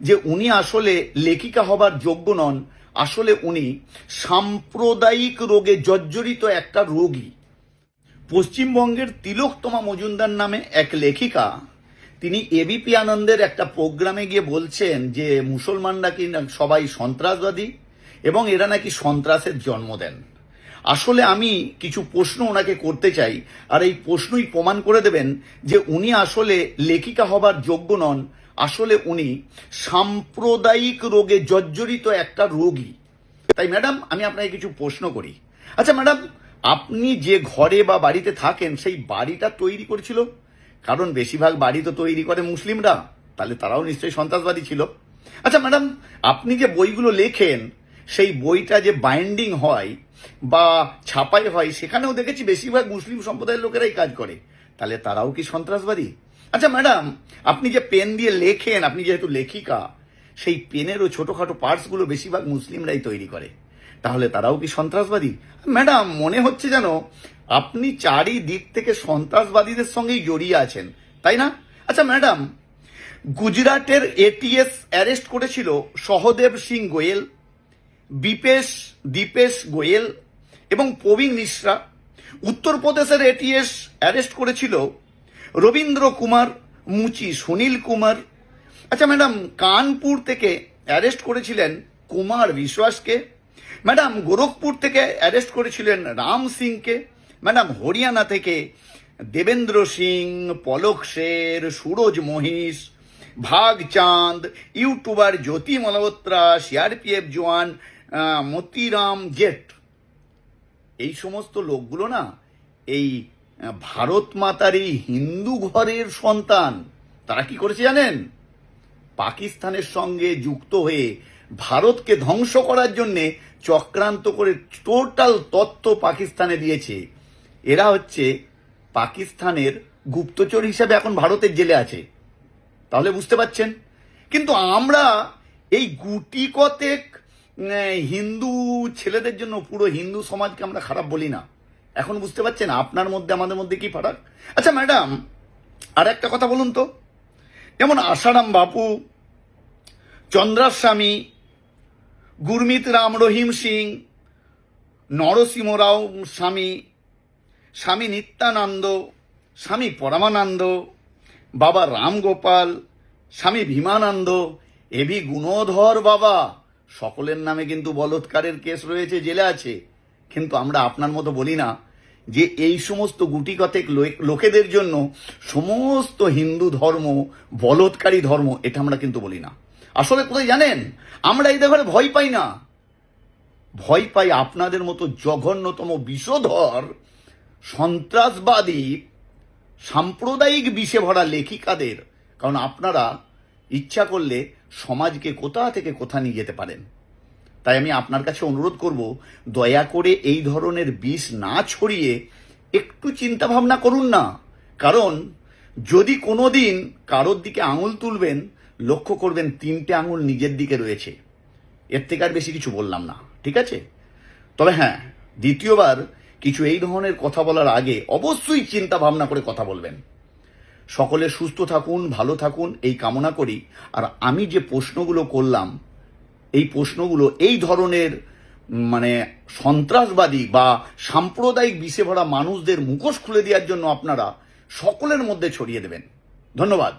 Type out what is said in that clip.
যে উনি আসলে লেখিকা হবার যোগ্য নন, আসলে উনি সাম্প্রদায়িক রোগে জর্জরিত একটা রোগী। পশ্চিমবঙ্গের তিলকতমা মজুমদার নামে এক লেখিকা, তিনি এবিপি আনন্দের একটা প্রোগ্রামে গিয়ে বলছেন যে, মুসলমানরা কি সবাই সন্ত্রাসবাদী এবং এরা নাকি সন্ত্রাসের জন্ম দেন? আসলে আমি কিছু প্রশ্ন ওনাকে করতে চাই, আর এই প্রশ্নই প্রমাণ করে দেবেন যে উনি আসলে লেখিকা হবার যোগ্য নন আসলে উনি সাম্প্রদায়িক রোগে জর্জরিত একটা রোগী। তাই ম্যাডাম, আমি আপনাকে কিছু প্রশ্ন করি। আচ্ছা ম্যাডাম, আপনি যে ঘরে বা বাড়িতে থাকেন, সেই বাড়িটা তৈরি করেছিল? কারণ বেশিরভাগ বাড়ি তো তৈরি করে মুসলিমরা, তাহলে তারাও নিশ্চয়ই সন্ত্রাসবাদী ছিল। আচ্ছা ম্যাডাম, আপনি যে বইগুলো লেখেন, সেই বইটা যে বাইন্ডিং হয় বা ছাপাই হয়, সেখানেও দেখেছি বেশিরভাগ মুসলিম সম্প্রদায়ের লোকেরাই কাজ করে। তাহলে তারাও কি সন্ত্রাসবাদী? আচ্ছা ম্যাডাম আপনি যে পেন দিয়ে লেখেন, আপনি যেহেতু লেখিকা, সেই পেনেরও ছোটোখাটো পার্টসগুলো বেশিরভাগ মুসলিমরাই তৈরি করে। তাহলে তারাও কি সন্ত্রাসবাদী? ম্যাডাম মনে হচ্ছে যেন আপনি চারিদিক থেকে সন্ত্রাসবাদীদের সঙ্গেই জড়িয়ে আছেন, তাই না? আচ্ছা ম্যাডাম গুজরাটের এটিএস অ্যারেস্ট করেছিল সহদেব সিং গোয়েল, বিপেশ, দীপেশ গোয়েল এবং প্রবীণ মিশ্রা। উত্তরপ্রদেশের এটিএস অ্যারেস্ট করেছিল রবীন্দ্র কুমার মুচি সুনীল কুমার। আচ্ছা ম্যাডাম, কানপুর থেকে অ্যারেস্ট করেছিলেন কুমার বিশ্বাসকে। ম্যাডাম, গোরখপুর থেকে অ্যারেস্ট করেছিলেন রাম সিংকে। ম্যাডাম, হরিয়ানা থেকে দেবেন্দ্র সিং, পলক শের সুরজ মহিষ, ভাগ চাঁদ, ইউটিউবার জ্যোতি মালহোত্রা, সিআরপিএফ জওয়ান মতিরাম জেট এই সমস্ত লোকগুলো না, এই ভারত মাতারই হিন্দু ঘরের সন্তান। তারা কি করেছে জানেন? পাকিস্তানের সঙ্গে যুক্ত হয়ে ভারতকে ধ্বংস করার জন্য চক্রান্ত করে টোটাল তথ্য পাকিস্তানে দিয়েছে। এরা হচ্ছে পাকিস্তানের গুপ্তচর হিসাবে এখন ভারতের জেলে আছে। তাহলে বুঝতে পাচ্ছেন কিন্তু আমরা এই গুটি কতেক হিন্দু ছেলেদের জন্য পুরো হিন্দু সমাজকে আমরা খারাপ বলি না। এখন বুঝতে পারছেন আপনার মধ্যে, আমাদের মধ্যে কি ফারাক? আচ্ছা ম্যাডাম আর একটা কথা বলুন তো। যেমন আসারাম বাপু, চন্দ্রাস্বামী, গুরমিত রাম রহিম সিং, নরসিংহ রাও স্বামী স্বামী নিত্যানন্দ, স্বামী পরমানন্দ, বাবা রামগোপাল স্বামী ভীমানন্দ এবি গুণধর বাবা। সকলের নামে কিন্তু বলৎকারের কেস রয়েছে, জেলে আছে। কিন্তু আমরা আপনার মতো বলি না যে এই সমস্ত গুটি লোকেদের জন্য সমস্ত হিন্দু ধর্ম, বলৎকারী ধর্ম, এটা আমরা কিন্তু বলি না। আসলে কোথায় জানেন? আমরা এই ব্যাপারে ভয় পাই না। ভয় পাই আপনাদের মতো জঘন্যতম বিষধর, সন্ত্রাসবাদী, সাম্প্রদায়িক বিষে ভরা লেখিকাদের। কারণ আপনারা ইচ্ছা করলে সমাজকে কোথা থেকে কোথা নিয়ে যেতে পারেন? তাই আমি আপনার কাছে অনুরোধ করব, দয়া করে এই ধরনের বিষ না ছড়িয়ে একটু চিন্তা ভাবনা করুন না। কারণ, যদি কোনো দিন কারোর দিকে আঙুল তুলবেন, লক্ষ্য করবেন তিনটে আঙুল নিজের দিকে রয়েছে। এর থেকে আর বেশি কিছু বললাম না, ঠিক আছে? তবে হ্যাঁ দ্বিতীয়বার কিছু এই ধরনের কথা বলার আগে অবশ্যই চিন্তা ভাবনা করে কথা বলবেন। সকলে সুস্থ থাকুন, ভালো থাকুন, এই কামনা করি। আর আমি যে প্রশ্নগুলো করলাম এই প্রশ্নগুলো এই ধরনের মানে সন্ত্রাসবাদী বা সাম্প্রদায়িক বিষে ভরা মানুষদের মুখোশ খুলে দেওয়ার জন্য আপনারা সকলের মধ্যে ছড়িয়ে দেবেন। ধন্যবাদ।